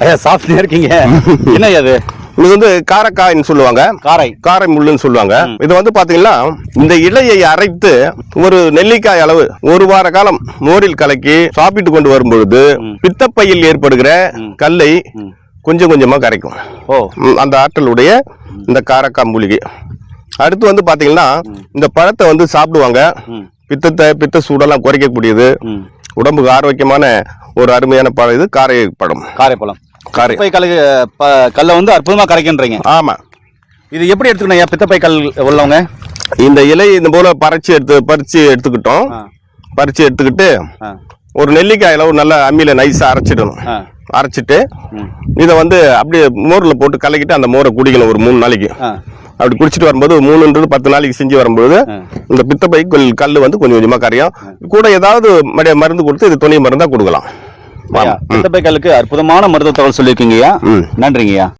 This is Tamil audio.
ஐயா சாப்பிட்டே இருக்கீங்க? என்ன அது? இது வந்து காரக்காய்ன்னு சொல்லுவாங்க. காரை. காரை முள்ளுன்னு சொல்லுவாங்க. இது வந்து பாத்தீங்கன்னா இந்த இலையை அரைத்து ஒரு நெல்லிக்காய் அளவு ஒரு வார காலம் மோரில் கலக்கி சாப்பிட்டு கொண்டு வரும்பொழுது பித்தப்பையில் ஏற்படுகிற கல்லை கொஞ்சம் கொஞ்சமா கரைக்கும். ஓ. அந்த ஆற்றலுடைய இந்த காரக்காய் மூலிகை. அடுத்து வந்து பாத்தீங்கன்னா இந்த பழத்தை வந்து சாப்பிடுவாங்க. பித்தத்தை பித்த சூடெல்லாம் குறைக்கக்கூடியது. உடம்புக்கு ஆரோக்கியமான ஒரு அருமையான பழம் இது காரை பழம் காரைப்பழம். காரை பித்தப்பை கல் கல்லை வந்து அற்புதமா கரைக்கின்றீங்க ஆமா இது எப்படி எடுத்துக்கணும் ஐயா பித்தப்பை கல் உள்ளவங்க இந்த இலை இந்த போல பறிச்சு எடுத்து பறிச்சு எடுத்துக்கிட்டோம். பறிச்சு எடுத்துக்கிட்டு. ஒரு நெல்லிக்காயில ஒரு நல்ல அம்மியில நைஸா அரைச்சிடணும். அரைச்சிட்டு. இதை வந்து அப்படியே மோர்ல போட்டு கலக்கிட்டு அந்த மோரை குடிக்கணும் ஒரு மூணு நாளைக்கு. அப்படி குடிச்சிட்டு வரும்போது மூணுன்றது பத்து நாளைக்கு செஞ்சு வரும்போது. இந்த பித்தப்பை கல் வந்து கொஞ்சம் கொஞ்சமா கரையும் கூட ஏதாவது மருந்து கொடுத்து இது துணை மருந்தா கொடுக்கலாம் கல்லுக்கு அற்புதமான மருத்துவ தகவல் சொல்லியிருக்கீங்க ஐயா ம். நன்றிங்க ஐயா